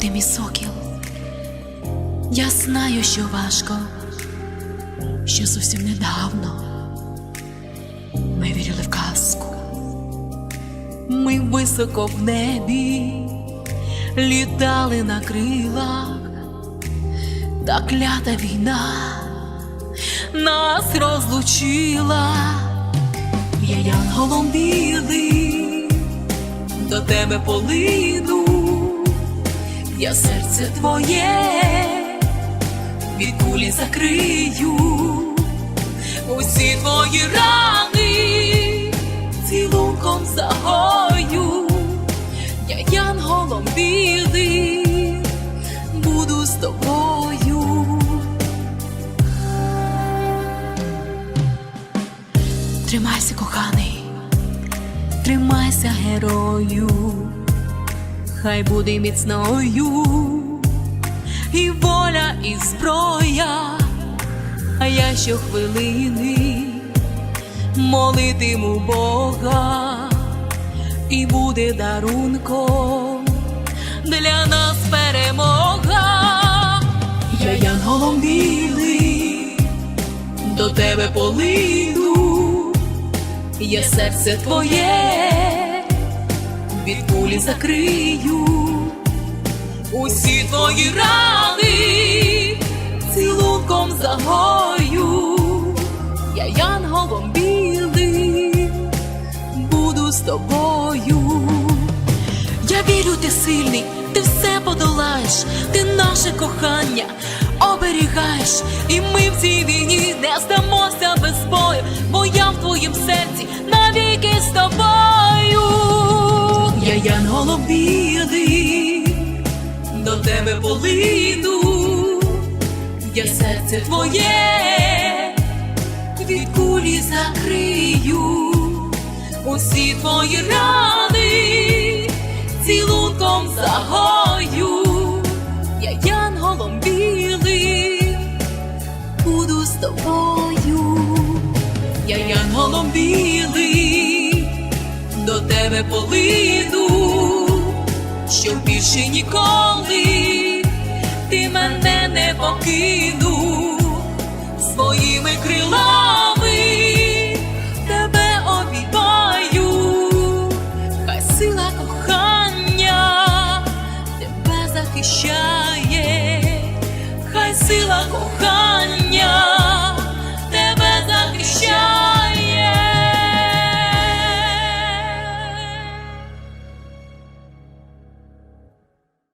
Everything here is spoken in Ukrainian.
моє мій сокіл. Я знаю, що важко, що зовсім недавно ми вірили в казку. Ми високо в небі літали на крилах, та клята війна нас розлучила. Я янголом білий до тебе полину, я серце твоє від кулі закрию, усі твої рани цілунком загою, я янголом білий буду з тобою. Тримайся, коханий, тримайся, герою, хай буде міцною. І воля, і зброя, а я щохвилини молитиму Бога, і буде дарунком для нас перемога. Я янголом білий до тебе полину, я серце твоє від кулі закрию, усі твої рани цілунком загою, я янголом білим буду з тобою. Я вірю, ти сильний, ти все подолаєш, ти наше кохання оберігаєш, і ми в цій війні не здамося без бою, бо я в твоїм серці навіки з тобою. Білий, до тебе полину, я серце твоє від кулі закрию, усі твої рани цілунком загою, я янголом білим буду з тобою, я янголом білий до тебе полину, щоб більше ніколи. Ти мене не покинув своїми крилами. Тебе обіймаю, хай сила кохання тебе захищає, хай сила кохання